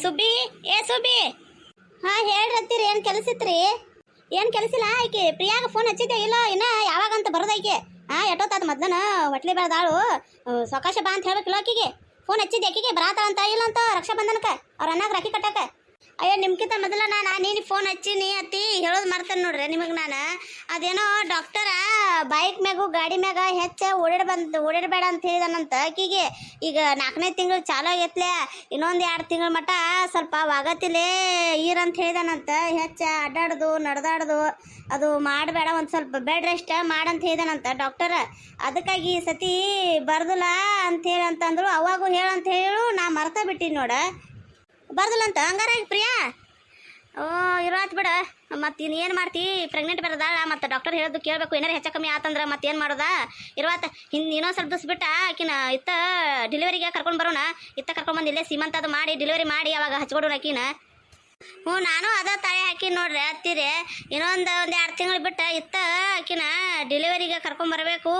ಸುಬ್ಬಿ, ಏ ಸುಬ್ಬಿ. ಹಾ, ಹೇಳ್ರತ್ತೀರಿ, ಏನ್ ಕೆಲಸ ಇತ್ರಿ? ಏನ್ ಕೆಲಸಿಲ್ಲ ಆಕೆ ಪ್ರಿಯಾಗ ಫೋನ್ ಹಚ್ಚಿದ್ದೆ, ಇಲ್ಲ, ಇನ್ನ ಯಾವಾಗಂತ ಬರೋದೈಕೆ ಹಾ ಎಟ್ಟೋತಾತ ಮದ್ಲನ ಹೊಟ್ಲಿ ಬೆಳೆದಾಳು ಸಕಾಶ ಬಾ ಅಂತ ಹೇಳ್ಬೇಕಿಲ್ಲ ಆಕಿಗೆ. ಫೋನ್ ಹಚ್ಚಿದ್ದೆ, ಆಕಿಗೆ ಬರಾತ ಅಂತ ಇಲ್ಲ ಅಂತ ರಕ್ಷಾ ಬಂಧನಕ್ಕ ಅವ್ರ ಅನ್ನಾಗ ರಾಖಿ ಕಟ್ಟಾಕ. ಅಯ್ಯೋ ನಿಮ್ಕಿಂತ ಮೊದಲ ನಾನು ನೀನು ಫೋನ್ ಹಚ್ಚೀನಿ ಅತ್ತಿ ಹೇಳೋದು ಮಾಡ್ತೇನೆ ನೋಡ್ರಿ ನಿಮಗೆ ನಾನು. ಅದೇನೋ ಡಾಕ್ಟರ ಬೈಕ್ ಮ್ಯಾಗು, ಗಾಡಿ ಮ್ಯಾಗ ಹೆಚ್ಚು ಓಡಾಡ ಬಂದು ಓಡಾಡಬೇಡ ಅಂತ ಹೇಳಿದಾನಂತ ಆಕಿಗೆ ಈಗ ನಾಲ್ಕನೇ ತಿಂಗಳು ಚಾಲು ಆಗೈತ್ಲೆ, ಇನ್ನೊಂದು ಎರಡು ತಿಂಗಳ ಮಟ್ಟ ಸ್ವಲ್ಪ ವಾಗತಿಲೇ ಈರಂತ ಹೇಳಿದಾನಂತ ಹೆಚ್ಚು ಅಡ್ಡಾಡ್ದು, ನಡೆದಾಡ್ದು, ಅದು ಮಾಡಬೇಡ, ಒಂದು ಸ್ವಲ್ಪ ಬೆಡ್ ರೆಸ್ಟ್ ಮಾಡಂತ ಹೇಳಿದಾನಂತ ಡಾಕ್ಟರ್ ಅದಕ್ಕಾಗಿ ಸತಿ ಬರ್ದಿಲ್ಲ ಅಂತ ಹೇಳಂತಂದ್ರು, ಅವಾಗೂ ಹೇಳಂತ ಹೇಳು, ನಾ ಮರ್ತ ಬಿಟ್ಟಿನಿ ನೋಡ. ಬರ್ದಿಲ್ಲ ಅಂತ. ಹಂಗಾರ ಪ್ರಿಯಾ? ಓ, ಇರಾತ್ ಬಿಡ. ಮತ್ತೆ ಇನ್ನು ಏನು ಮಾಡ್ತಿ? ಪ್ರೆಗ್ನೆಂಟ್ ಬರೋದಾಳ ಮತ್ತೆ ಡಾಕ್ಟರ್ ಹೇಳೋದು ಕೇಳಬೇಕು. ಏನಾರು ಹೆಚ್ಚು ಕಮ್ಮಿ ಆತಂದ್ರೆ ಮತ್ತೆ ಏನು ಮಾಡೋದಾ? ಇರುವತ್ತ ಇನ್ನು ಇನ್ನೊಂದು ಸ್ವಲ್ಪ ದಿವಸ ಬಿಟ್ಟ ಆಕಿನ ಇತ್ತ ಡೆಲಿವರಿಗೆ ಕರ್ಕೊಂಡು ಬರೋಣ. ಇತ್ತ ಕರ್ಕೊಂಡು ಬಂದು ಇಲ್ಲೇ ಸೀಮಂತ ಅದು ಮಾಡಿ ಡೆಲಿವರಿ ಮಾಡಿ, ಅವಾಗ ಹಚ್ಕೊಡೋಣ ಆಕಿನ. ಹ್ಞೂ, ನಾನು ಅದ ತಾಳೆ ಹಾಕಿ ನೋಡ್ರಿ, ಹತ್ತಿರಿ. ಇನ್ನೊಂದು ಒಂದು ಎರಡು ತಿಂಗಳು ಬಿಟ್ಟು ಇತ್ತ ಆಕಿನ ಡೆಲಿವರಿಗೆ ಕರ್ಕೊಂಬರ್ಬೇಕು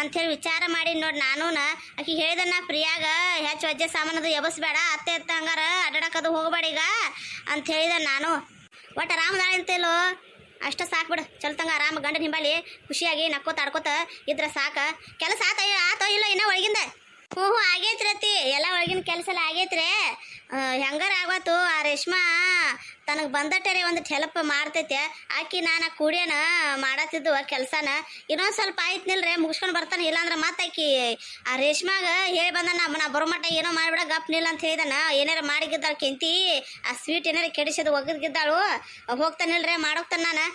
ಅಂಥೇಳಿ ವಿಚಾರ ಮಾಡಿ ನೋಡಿ ನಾನು ಆಕಿ ನಾ ಪ್ರಿಯಾಗ ಹೆಚ್ಚು ವಜ್ಜೆ ಸಾಮಾನದು ಎಬಸ್ಬೇಡ, ಅತ್ತೆ ಅತ್ತ ಹಂಗಾರ ಅಡ್ಡಾಡಕದು ಹೋಗಬೇಡ ಈಗ, ಅಂತ ಹೇಳಿದೆ ನಾನು. ಒಟ್ಟು ಆರಾಮದಾಳ ಅಂತೇಲೋ ಅಷ್ಟ ಸಾಕು ಬಿಡು ಚಲ್ತಂಗ ಆರಾಮ ಗಂಡ ಹಿಂಬಾಲಿ ಖುಷಿಯಾಗಿ ನಕ್ಕೋತ ಆಡ್ಕೋತ ಇದ್ರೆ ಸಾಕು. ಕೆಲಸ ಆತ, ಆತೋ ಇಲ್ಲ ಇನ್ನೂ ಒಳಗಿಂದ? ಹ್ಞೂ ಹ್ಞೂ ಆಗೈತ್ರತಿ ಎಲ್ಲ ಒಳಗಿನ ಕೆಲಸ ಎಲ್ಲ ಆಗೈತ್ರಿ. ಹೆಂಗಾರ ಆಗತ್ತು ಆ ರೇಷ್ಮಾ? ತನಗೆ ಬಂದಟ್ಟರೆ ಒಂದು ಹೆಲ್ಪ್ ಮಾಡ್ತೈತೆ. ಆಕಿ ನಾನು ಕೂಡ್ಯಾನ ಮಾಡತ್ತಿದ್ದು ಕೆಲಸನ. ಇನ್ನೊಂದು ಸ್ವಲ್ಪ ಆಯ್ತು ನಿಲ್ರಿ, ಮುಗಿಸ್ಕೊಂಡು ಬರ್ತಾನೆ. ಇಲ್ಲಾಂದ್ರೆ ಮತ್ತೆ ಆಕಿ ಆ ರೇಷ್ಮಾಗ ಹೇಳಿ ಬಂದ ನಾ ಬರೋ ಮಟ್ಟ ಏನೋ ಮಾಡ್ಬಿಡ, ಗಪ್ ನಿಲ್ಲ ಅಂತ ಹೇಳಿದನ. ಏನಾರ ಮಾಡಿಗಿದ್ದಾಳು ಕೆಂತಿ, ಆ ಸ್ವೀಟ್ ಏನಾರ ಕೆಡಿಸೋದು ಒಗದ್ಗಿದ್ದಾಳು ಹೋಗ್ತಾನಿಲ್ರಿ ಮಾಡೋಗ್ತಾನೆ ನಾನು.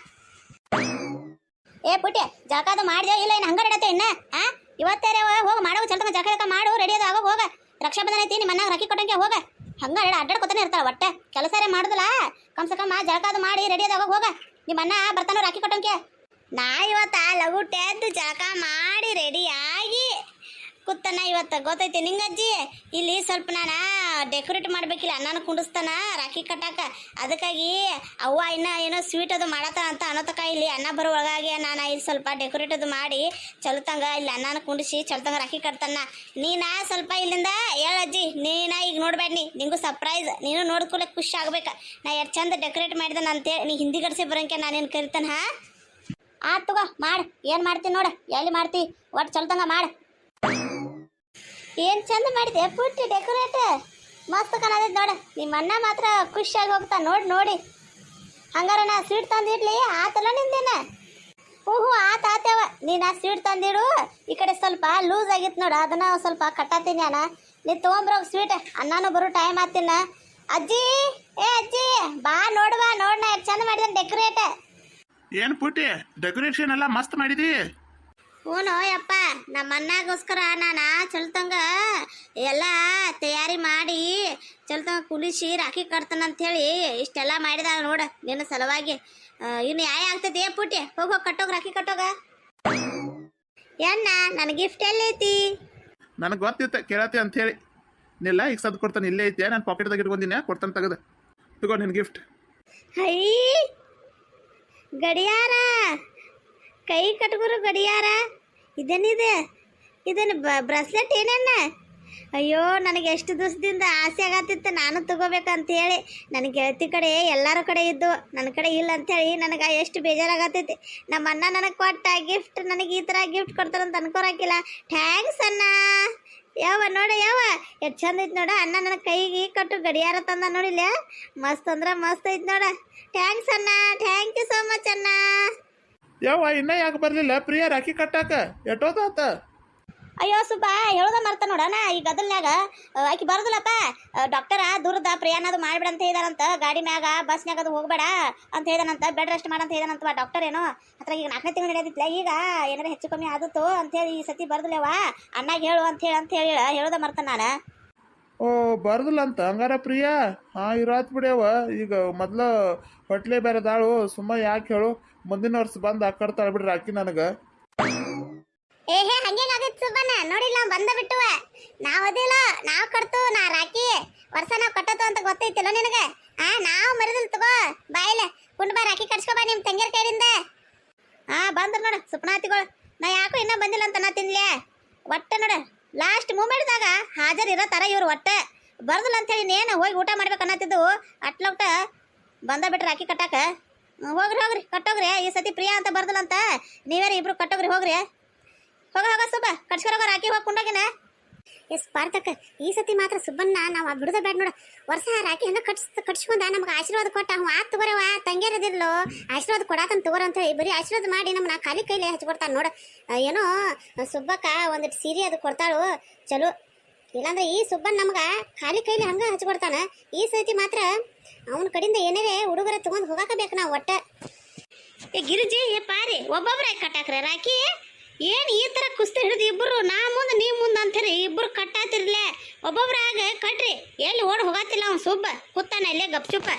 ಏ ಪುಟ್ಟಿ ಜಳಕಾದ ಮಾಡಿದೆ ಇಲ್ಲ ಏನು ಹಂಗಾಡತ್ತೆ ಇನ್ನ? ಆ? ಇವತ್ತೇ ಹೋಗಿ ಮಾಡೋ ಚಲ್ತಂಗ ಜಳಕ ಮಾಡು ರೆಡಿ ಅದು ಹೋಗ. ರಕ್ಷಾ ಬಂಧನ ಐತಿ ನಿಮ್ಮ ರಾಖಿ ಕೊಟ್ಟಂಗೆ ಹೋಗ. ಹಂಗ ಹೇಳ ಅಡ್ಡಾಡ್ಕೊತಾನೆ ಇರ್ತಾಳ ಒಟ್ಟೆ ಕೆಲಸರೇ ಮಾಡುದಿಲ್ಲ. ಕಮ್ಸ ಕಮ್ಮ ಜಳಕಾದ ಮಾಡಿ ರೆಡಿ ಅದಾಗ ಹೋಗ. ನಿಮ್ಮ ಅಣ್ಣ ಬರ್ತಾನೋ ರಾಖಿ ಕೊಟ್ಟಂಗೆ. ನಾ ಇವತ್ತ ಲಗುಟೆ ಎದ್ದು ಜಳಕ ಮಾಡಿ ರೆಡಿ ಆಗಿ ಕೂತನ ಇವತ್ತು. ಗೊತ್ತೈತಿ ನಿಂಗಜ್ಜಿ? ಇಲ್ಲಿ ಸ್ವಲ್ಪ ನಾನು ಡೆಕೋರೇಟ್ ಮಾಡ್ಬೇಕಿಲ್ಲ, ಅಣ್ಣನ ಕುಂಡಿಸ್ತಾನ, ರಾಖಿ ಕಟ್ಟಾಕ. ಅದಕ್ಕಾಗಿ ಅವ್ವ ಇನ್ನ ಏನೋ ಸ್ವೀಟ್ ಅದು ಮಾಡತ್ತ ಅಂತ ಅನ್ನೋತಕ ಇಲ್ಲಿ ಅನ್ನ ಬರೋ ಒಳಗಾಗಿ ನಾನು ಇಲ್ಲಿ ಸ್ವಲ್ಪ ಡೆಕೋರೇಟ್ ಅದು ಮಾಡಿ ಚಲತಂಗ ಇಲ್ಲಿ ಅಣ್ಣನ ಕುಂಡಿಸಿ ಚಲತಂಗ ರಾಖಿ ಕಟ್ತಾನ. ನೀನ ಸ್ವಲ್ಪ ಇಲ್ಲಿಂದ ಹೇಳಜ್ಜಿ ನೀನ ಈಗ ನೋಡ್ಬೇಡಿ ನಿಂಗೂ ಸರ್ಪ್ರೈಸ್ ನೀನು ನೋಡ್ಕೊಳ್ಳೆ ಖುಷಿ ಆಗ್ಬೇಕ. ನಾ ಎಷ್ಟು ಚಂದ ಡೆಕೋರೇಟ್ ಮಾಡಿದೆ ಅಂತೇಳಿ ನೀ ಹಿಂದಿ ಕಡಿಸಿ ಬರಂಕೆ ನಾನೇನು ಕರಿತಾನ, ಹಾ? ಆತ್ ತಗೋ, ಮಾಡು. ಏನು ಮಾಡ್ತೀನಿ ನೋಡು, ಎಲ್ಲಿ ಮಾಡ್ತಿ? ಒಟ್ಟು ಚಲತಂಗ ಮಾಡು. ಏನ್ ಚಂದ ಮಾಡಿದೆ, ಪುಟ್ಟಿ ಡೆಕೋರೇಟ್ ಮಸ್ತ್ ಕಾಣತೈತಿ ನೋಡ. ನಿಮ್ಮ ಅಣ್ಣ ಮಾತ್ರ ಖುಷಿಯಾಗಿ ಹೋಗ್ತಾ ನೋಡಿ ನೋಡಿ. ಹಂಗಾರ ನಾ ಸ್ವೀಟ್ ತಂದಿಡ್ಲಿ, ಆತಲ್ಲ ನಿಂದೇನ? ಹ್ಞೂ ಹ್ಞೂ ಆತ ಆತವ ನೀನು ಆ ಸ್ವೀಟ್ ತಂದಿಡು, ಈ ಕಡೆ ಸ್ವಲ್ಪ ಲೂಸ್ ಆಗಿತ್ತು ನೋಡು. ಅದನ್ನ ಸ್ವಲ್ಪ ಕಟ್ಟತ್ತೀನಿ ಅಣ್ಣ. ನೀ ತೊಗೊಂಬ್ರ ಸ್ವೀಟ್, ಅಣ್ಣನೂ ಬರೋ ಟೈಮ್ ಆತಿನ ಅಜ್ಜಿ, ಏ ಅಜ್ಜಿ, ಬಾ ನೋಡುವ ನೋಡ್ ನಾ ಎಷ್ಟು ಚಂದ ಮಾಡಿದ್ದೀನಿ ಡೆಕೋರೇಟ್ ಏನು ಪುಟ್ಟಿ ಡೆಕೋರೇಷನ್ ಎಲ್ಲ ಮಸ್ತ್ ಮಾಡಿದಿ. ಹ್ಞೂ ಯಪ್ಪ ನಮ್ಮ ಅಣ್ಣಗೋಸ್ಕರ ನಾನು ಚಲ್ತಂಗ ಎಲ್ಲ ತಯಾರಿ ಮಾಡಿ ಚಲ್ತಂಗ ಕುಲಿಸಿ ರಾಖಿ ಕಟ್ತಾನಂಥೇಳಿ ಇಷ್ಟೆಲ್ಲ ಮಾಡಿದ ನೋಡ ನಿನ್ನ ಸಲುವಾಗಿ. ಇನ್ನು ಯಾಯ ಆಗ್ತದೆ ಪುಟ್ಟಿ ಹೋಗಿ ಕಟ್ಟೋಗ ರಾಖಿ ಕಟ್ಟೋಗ. ಎಣ್ಣ ನನ್ನ ಗಿಫ್ಟ್ ಎಲ್ಲೈತಿ? ನನಗೆ ಗೊತ್ತಿತ್ತು ಕೇಳತಿ ಅಂಥೇಳಿ. ನಿಲ್ಲ ಈಗ ಸದ್ ಕೊಡ್ತಾನೆ ಇಲ್ಲೇ ಐತೆ ನಾನು ಪಾಕೆಟ್ದಾಗ ಇಟ್ಕೊಂಡಿನ ಕೊಡ್ತಾನೆ ತೆಗೆದು. ತಗೋ ನಿನ್ನ ಗಿಫ್ಟ್ ಹೈ ಗಡಿಯಾರ. ಕೈ ಕಟ್ಗುರು ಗಡಿಯಾರ. ಇದೇನಿದೆ ಇದೇನು ಬ್ರಸ್ಲೆಟ್ ಏನೇನ ಅಯ್ಯೋ, ನನಗೆ ಎಷ್ಟು ದಿವಸದಿಂದ ಆಸೆ ಆಗತ್ತಿತ್ತು. ನಾನು ತಗೋಬೇಕಂತ ಹೇಳಿ ನನ್ನ ಗೆಳತಿ ಕಡೆ ಎಲ್ಲರ ಕಡೆ ಇದ್ದು, ನನ್ನ ಕಡೆ ಇಲ್ಲ ಅಂತೇಳಿ ನನಗೆ ಎಷ್ಟು ಬೇಜಾರಾಗತ್ತೈತಿ ನಮ್ಮ ಅಣ್ಣ ನನಗೆ ಕೊಟ್ಟ ಗಿಫ್ಟ್ ನನಗೆ ಈ ಥರ ಗಿಫ್ಟ್ ಕೊಡ್ತಾರಂತ ಅನ್ಕೋರಾಕಿಲ್ಲ ಥ್ಯಾಂಕ್ಸ್ ಅಣ್ಣ. ಯಾವ ನೋಡ ಯಾವ ಎಷ್ಟು ಚಂದ ಐತೆ ನೋಡ. ಅಣ್ಣ ನನ್ನ ಕೈಗೆ ಕಟ್ಟು ಗಡಿಯಾರ ತಂದ ನೋಡಿಲ್ಲ. ಮಸ್ತ್ ಅಂದ್ರೆ ಮಸ್ತ್ ಐತೆ ನೋಡ. ಥ್ಯಾಂಕ್ಸ್ ಅಣ್ಣ. ಥ್ಯಾಂಕ್ ಯು ಸೋ ಮಚ್ ಅಣ್ಣ. ಯಾವ ಇನ್ನ ಯಾಕೆ ಬರಲಿಲ್ಲ? ಪ್ರಿಯ ರಾಖಿ ಕಟ್ಟಾಕ. ಎಟ್ಟೋದಾತ ಅಯ್ಯೋ ಸುಬ್ಬ ಹೇಳೋದ ಮರ್ತ ನೋಡಣ. ಈ ಗದಲ್ನ್ಯಾಗ ಆಕಿ ಬರೋದಿಲ್ಲಪ್ಪ. ಡಾಕ್ಟರ ದೂರದ ಪ್ರಯಾಣ ಅದು ಮಾಡ್ಬೇಡ ಅಂತ ಹೇಳಿದಾರಂತ. ಗಾಡಿ ಮ್ಯಾಗ ಬಸ್ನ್ಯಾಗ ಅದು ಹೋಗ್ಬೇಡ ಅಂತ ಹೇಳಿದಾನಂತ. ಬೆಡ್ ರೆಸ್ಟ್ ಮಾಡಂತ ಹೇಳಿದಾನಂತ ಡಾಕ್ಟರ್ ಏನೋ. ಹತ್ರ ಈಗ ನಾಲ್ಕನೇ ತಿಂಗಳು ನಡೆದಿತ್ತಲ್ಲ ಈಗ ಏನಾರ ಹೆಚ್ಚು ಕಮ್ಮಿ ಆದತ್ತು ಅಂತೇಳಿ ಈ ಸತಿ ಬರ್ದಿಲ್ಲವ ಅಣ್ಣಾಗ ಹೇಳು ಅಂತ ಹೇಳಿ ಅಂತ ಹೇಳಿ ಹೇಳೋದ ಮರ್ತ ನಾನು. ಓ ಬರದಿಲ್ಲ ಅಂತ ಹಂಗಾರ ಪ್ರಿಯಾ ಹಾಂ ಇರಾತ್ ಬಿಡ್ಯವ ಈಗ ಮೊದ್ಲು ಹೊಟ್ಲೆ ಬೇರೆ ದಾಳು ಸುಮ್ಮ ಯಾಕೆ ಹೇಳು? ಮುಂದಿನ ವರ್ಷ ಬಂದು ಹಾಕಾಡ್ತಾಳ ಬಿಡ್ರಿ ಆಕಿ ನನಗೆ. ಏ, ಹೇ, ಹಂಗೇನಾಗೈತ್ ಸುಬ್ಬಣ್ಣ? ನೋಡಿಲ್ಲ ನಾವ್ ಬಂದ ಬಿಟ್ಟುವ. ನಾವ್ ಅದಿಲ್ಲ, ನಾವು ಕಟ್ತು, ನಾ ರಾಕಿ. ವರ್ಷ ನಾವು ಕಟ್ಟತು ಅಂತ ಗೊತ್ತೈತಿಲ್ಲ ನಿನಗೆ? ಆ, ನಾವು ಮರಿದಿಲ್ ತಗೋ ಬಾಯಿಲೆ ಕುಂಡ್ ಬಾ, ರಾಕಿ ಕಟ್ಸ್ಕೊ ಬಾ ನಿಮ್ಮ ತಂಗಿಯರ್ ಕೈಯಿಂದ ಆ ಬಂದ್ರ ನೋಡ ಸುಪ್ನಾತಿಗಳು ನಾ ಯಾಕೋ ಇನ್ನೂ ಬಂದಿಲ್ಲ ಅಂತ ನಾ ತಿನ್ಲೆ ಒಟ್ಟ ನೋಡು ಲಾಸ್ಟ್ ಮೂಮೆಂಟ್ದಾಗ ಹಾಜರ್ ಇರೋ ತರ ಇವ್ರು ಒಟ್ಟೆ. ಬರ್ದಿಲ್ಲ ಅಂತೇಳಿ ನೇನು ಹೋಗಿ ಊಟ ಮಾಡ್ಬೇಕು ಅನ್ನತ್ತಿದ್ದು. ಅಟ್ಲೊಟ್ಟ ಬಂದ ಬಿಟ್ರೆ ರಾಕಿ ಕಟ್ಟಾಕ. ಹೋಗ್ರಿ ಹೋಗ್ರಿ, ಕಟ್ಟೋಗ್ರಿ. ಈ ಸತಿ ಪ್ರಿಯಾ ಅಂತ ಬರ್ದಿಲ್ಲ ಅಂತ ಇಬ್ರು ಕಟ್ಟೋಗ್ರಿ, ಹೋಗ್ರಿ. ಹೋಗ ಹೋಗ, ಸುಬ್ಬ. ಕಟ್ಸ್ಕೊರೋಗ ರಾಕಿ ಹೋಗಿ ಕುಂಡಾಗಿನ. ಎಸ್ ಪಾರ್ಥಕ್ ಈ ಸತಿ ಮಾತ್ರ ಸುಬ್ಬನ್ನ ನಾವು ಬಿಡದ ಬೇಡ ನೋಡ. ವರ್ಷ ರಾಕಿ ಹಂಗ ಕಟ್ಸ್, ಕಟ್ಸ್ಕೊಂಡ ನಮ್ಗೆ ಆಶೀರ್ವಾದ ಕೊಟ್ಟ. ಅವ ಆತ್ ತಗೋರವ ತಂಗಿಯರದಿಲ್ಲೋ ಆಶೀರ್ವಾದ ಕೊಡಾಕಂತ ತಗೋರ ಅಂತ ಹೇಳಿ ಬರೀ ಆಶೀರ್ವಾದ ಮಾಡಿ ನಮ್ಮನ್ನ ಖಾಲಿ ಕೈಲಿ ಹಚ್ಕೊಡ್ತಾನೆ ನೋಡ. ಏನೋ, ಸುಬ್ಬಕ್ಕ ಒಂದಿಟ್ಟು ಸೀರೆ ಅದು ಕೊಡ್ತಾಳು. ಚಲೋ. ಇಲ್ಲಾಂದ್ರೆ ಈ ಸುಬ್ಬನ್ ನಮ್ಗೆ ಖಾಲಿ ಕೈಲಿ ಹಂಗೆ ಹಚ್ಕೊಡ್ತಾನ. ಈ ಸತಿ ಮಾತ್ರ ಅವನ ಕಡೆಯಿಂದ ಏನಾರೇ ಉಡುಗೊರೆ ತಗೊಂಡ್ ಹೋಗಾಕ ಬೇಕು ನಾವು ಒಟ್ಟ. ಏ ಗಿರಿಜಿ ಏ ಪಾರಿ ಒಬ್ಬೊಬ್ರೆ ಕಟ್ಟಾಕ್ರೆ ರಾಕಿ? ಏನು ಈ ಥರ ಕುಸ್ತಿ ಹಿಡಿದು ಇಬ್ಬರು ನಾ ಮುಂದೆ ನೀ ಮುಂದೆ ಅಂತೀರಿ? ಇಬ್ಬರು ಕಟ್ಟಾತಿರ್ಲೆ. ಒಬ್ಬೊಬ್ರಾಗ ಕಟ್ರಿ. ಎಲ್ಲಿ ಓಡ್ ಹೋಗತ್ತಿಲ್ಲ ಅವ್ನು ಸುಬ್ಬ. ಕುತ್ತಾನೆ ಇಲ್ಲೇ ಗಪ್ಚುಪ್ಪ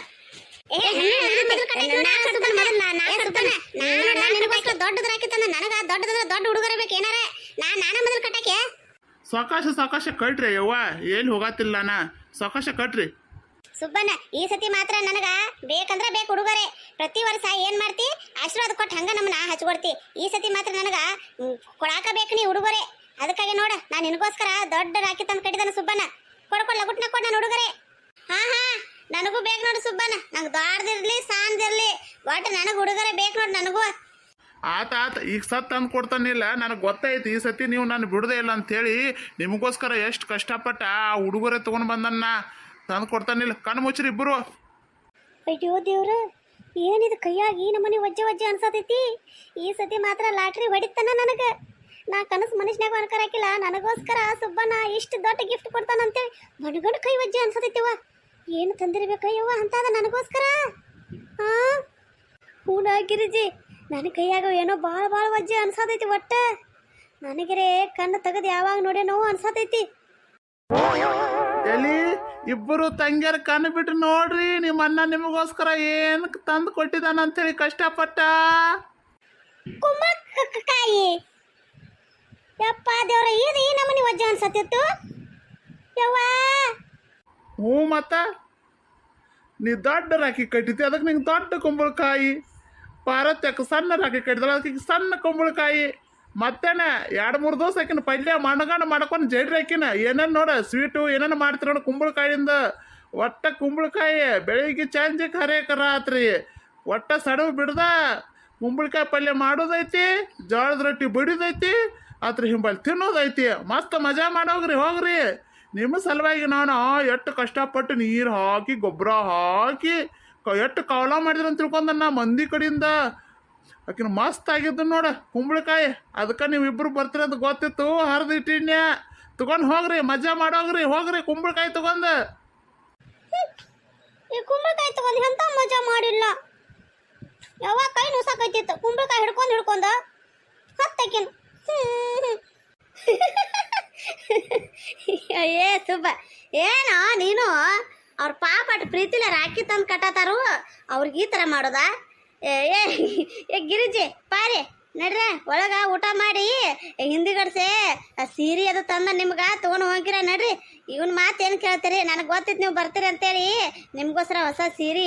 ದೊಡ್ಡದ್ರಾಕಿತ್ತಂದ್ರೆ ನನಗ ದೊಡ್ಡದ್ರ ದೊಡ್ಡ ಹುಡುಗರ ಬೇಕು ಏನಾರ? ನಾ ನಾನ ಮೊದಲು ಕಟ್ಟಾಕೆ? ಸಾವಕಾಶ ಸಾಕಾಶ ಕಟ್ರಿ ಯವ್ವ. ಎಲ್ಲಿ ಹೋಗತಿಲ್ಲ ನಾ? ಸಾಕಾಶ ಕಟ್ರಿ. ಸುಬ್ಬಣ್ಣ, ಈ ಸತಿ ಮಾತ್ರ ನನಗ ಬೇಕಂದ್ರ ಬೇಕು ಹುಡುಗರೆ. ಪ್ರತಿ ವರ್ಷ ಏನ್ ಮಾಡ್ತಿ? ಆಶೀರ್ವಾದ ಕೊಟ್ಟು ಹಂಗ ನಮ್ಮನ್ನ ಹಚ್ಕೊಡ್ತಿ. ಈ ಸತಿ ಮಾತ್ರ ನನಗ ಕೊಡಾಕ ಬೇಕು ನೀ ಹುಡುಗರೆ. ಅದಕ್ಕಾಗಿ ನೋಡ ನಾನು ನಿನಗೋಸ್ಕರ ದೊಡ್ಡ ರಾಕಿ ತಂದು ಕಟ್ಟಿದಾನ ಸುಬ್ಬಣ್ಣ. ಕೊಡ್ಕೊಡ್ ಲಗುಟ್ನ ಕೊಡ್ ನಾನು ಉಡುಗೊರೆ ಹಾ ಹಾ, ನನಗೂ ಬೇಕು ನೋಡು ಸುಬ್ಬಣ್ಣ. ನಂಗೆ ದೊಡ್ಡದಿರ್ಲಿ, ಸಾಂದಿರ್ಲಿ. ಒಟ್ಟು ನನಗೆ ಹುಡುಗರೆ ಬೇಕು ನೋಡು ನನಗೂ. ಆತ ಆತ, ಈಗ ಸತ್ ತಂದು ಕೊಡ್ತಾನಿಲ್ಲ ನನಗೆ ಗೊತ್ತಾಯ್ತು ಈ ಸತಿ ನೀವು ನಾನು ಬಿಡದೇ ಇಲ್ಲ ಅಂತೇಳಿ ನಿಮಗೋಸ್ಕರ ಎಷ್ಟು ಕಷ್ಟಪಟ್ಟ ಆ ಹುಡುಗರೆ ತೊಗೊಂಡು ಬಂದನ್ನ ತಂದು ಕೊಡ್ತಾನಿಲ್ಲ ಕಣ್ಣು ಮುಚ್ಚ್ರಿ ಇಬ್ಬರು ಅಯ್ಯೋ ದೇವ್ರ, ಏನಿದು ಕೈಯಾಗಿ ನಮ್ಮನೆ ವಜ್ಜೆ ವಜ್ಜೆ ಅನ್ಸತೈತಿ? ಈ ಸತಿ ಮಾತ್ರ ಲಾಟ್ರಿ ಹೊಡಿತಾನ ನನಗೆ. ನಾ ಕನಸು ಮನುಷ್ಯನಾಗ ಅನ್ಕರಾಕಿಲ್ಲ ನನಗೋಸ್ಕರ ಸುಬ್ಬನ ಇಷ್ಟು ದೊಡ್ಡ ಗಿಫ್ಟ್ ಕೊಡ್ತಾನಂತೇಳಿ ಮಣಗಂಡು ಕೈ ವಜ್ಜೆ ಅನ್ಸತೈತಿವ ಏನು ತಂದಿರ್ಬೇಕಯ್ಯವ್ವ ಅಂತದ ನನಗೋಸ್ಕರ? ಹಾ ಹೂನ ಗಿರಿಜಿ ನನ್ನ ಕೈಯಾಗ ಏನೋ ಭಾಳ ಭಾಳ ವಜ್ಜೆ ಅನ್ಸತೈತಿ ಒಟ್ಟ. ನನಗೆರೆ ಕಣ್ಣು ತೆಗೆದು ಯಾವಾಗ ನೋಡಿ ನೋವು ಅನ್ಸತೈತಿ. ಎಲ್ಲಿ ಇಬ್ಬರು ತಂಗಿಯರ ಕಣ್ಣು ಬಿಟ್ಟು ನೋಡ್ರಿ ನಿಮ್ಮ ಅಣ್ಣ ನಿಮಗೋಸ್ಕರ ಏನ್ ತಂದು ಕೊಟ್ಟಿದ್ದಾನ ಅಂತೇಳಿ ಕಷ್ಟಪಟ್ಟ? ಕುಂಬಳಕಾಯಿ ಯಪ್ಪ ದೇವ್ರ ಇದು ಈ ನಮನಿ ವಜ್ಜೆ ಅನ್ಸತ್ತಿತ್ತು ಯವ್ವ. ಹ್ಞೂ ಮತ್ತ. ನೀ ದೊಡ್ಡ ರಾಕಿ ಕಟ್ಟಿತಿ ಅದಕ್ಕೆ ನಿಂಗೆ ದೊಡ್ಡ ಕುಂಬಳಕಾಯಿ. ಪಾರತ್ಯಕ್ಕೆ ಸಣ್ಣ ರಾಗಿ ಕಟ್ಟಿದ್ರು ಅದಕ್ಕೆ ಸಣ್ಣ ಕುಂಬಳಕಾಯಿ. ಮತ್ತೇನ ಎರಡು ಮೂರು ದಿವಸ ಆಕಿನ ಪಲ್ಯ ಮಣ್ಣಗಣ್ಣ ಮಾಡ್ಕೊಂಡು ಜಡ್ರಿ ಆಕಿನ. ಏನೇನು ನೋಡ ಸ್ವೀಟು ಏನೇನು ಮಾಡ್ತೀರ ನೋಡು ಕುಂಬಳಕಾಯಿಂದ ಒಟ್ಟ ಕುಂಬಳಕಾಯಿ ಬೆಳಿಗ್ಗೆ ಚಾಂಜಿ ಹರೇಕ ರಾತ್ರಿ. ಒಟ್ಟ ಸಡವು ಬಿಡ್ದ, ಕುಂಬಳಕಾಯಿ ಪಲ್ಯ ಮಾಡೋದೈತಿ, ಜೋಳದ ರೊಟ್ಟಿ ಬಿಡೋದೈತಿ ಅದ್ರ ಹಿಂಬಲ್ ತಿನ್ನೋದೈತಿ. ಮಸ್ತ್ ಮಜಾ ಮಾಡೋಗ್ರಿ, ಹೋಗ್ರಿ. ನಿಮ್ಮ ಸಲುವಾಗಿ ನಾನು ಎಷ್ಟು ಕಷ್ಟಪಟ್ಟು ನೀರು ಹಾಕಿ, ಗೊಬ್ಬರ ಹಾಕಿ ಎಷ್ಟು ಕವಲ ಮಾಡಿದ್ರು ಅಂತ ತಿಳ್ಕೊಂಡ ನಾ ಮಂದಿ ಕಡೆಯಿಂದ. ಆಕಿನ ಮಸ್ತ್ ಆಗಿದ್ದು ನೋಡ ಕುಂಬಳಕಾಯಿ. ಅದಕ್ಕೆ ನೀವು ಇಬ್ರು ಬರ್ತೀರ ಅಂತ ಗೊತ್ತಿತ್ತು. ಹರಿದು ಇಟ್ಟಿನ್ಯ ತಗೊಂಡು ಹೋಗ್ರಿ, ಮಜಾ ಮಾಡೋಗ್ರಿ, ಹೋಗ್ರಿ ಕುಂಬಳಕಾಯಿ ತಗೊಂಡು. ಈ ಕುಂಬಳಕಾಯಿ ತಗೊಂಡು ಎಂತ ಮಜಾ ಮಾಡಿಲ್ಲ? ಯಾವ ಕೈ ನುಸಾಕೈತಿತ್ತು? ಕುಂಬಳಕಾಯಿ ಹಿಡ್ಕೊಂಡು ಹಿಡ್ಕೊಂಡ ಹತ್ತಕಿನ. ಏ, ಸುಬ್ಬ. ಏನ ನೀನು? ಅವ್ರ ಪಾಪ ಅಟ್ ಪ್ರೀತಿಲ ರಾಖಿ ತಂದು ಕಟ್ಟತಾರು ಅವ್ರಿಗೆ ಈ ಥರ ಮಾಡೋದಾ? ಏ ಏ, ಗಿರಿಜಿ ಪಾರಿ ನಡ್ರೆ ಒಳಗೆ ಊಟ ಮಾಡಿ ಹಿಂದಿಗಡ್ಸೆ ಸೀರೆ ಅದು ತಂದ ನಿಮ್ಗೆ ತೊಗೊಂಡು ಹೋಗಿರ ನಡ್ರಿ. ಇವನ್ ಮಾತೇನು ಕೇಳ್ತೀರಿ? ನನಗೆ ಗೊತ್ತಿತ್ತು ನೀವು ಬರ್ತೀರಿ ಅಂತೇಳಿ ನಿಮಗೋಸ್ಕರ ಹೊಸ ಸೀರೆ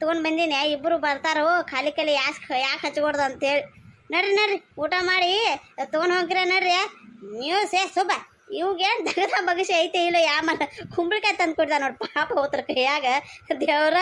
ತೊಗೊಂಡು ಬಂದೀನಿ. ಇಬ್ಬರು ಬರ್ತಾರೋ ಖಾಲಿ ಖಾಲಿ ಯಾಕೆ ಯಾಕೆ ಹಚ್ಕೊಡ್ದು ಅಂತೇಳಿ. ನಡ್ರಿ ನಡ್ರಿ ಊಟ ಮಾಡಿ ತೊಗೊಂಡು ಹೋಗಿರ ನಡ್ರಿ. ನೀವು ಸೇ ಸುಬ್ಬ. ಇವ್ಗೇನು ದಗದ ಬಗಸಿ ಐತೆ ಇಲ್ಲ ಯಾಮ ಕುಂಬಳಕಾಯಿ ತಂದು ಕೊಡ್ದ ನೋಡಿ ಪಾಪ ಹೋತ್ರ ಕೈಯಾಗ ದೇವ್ರ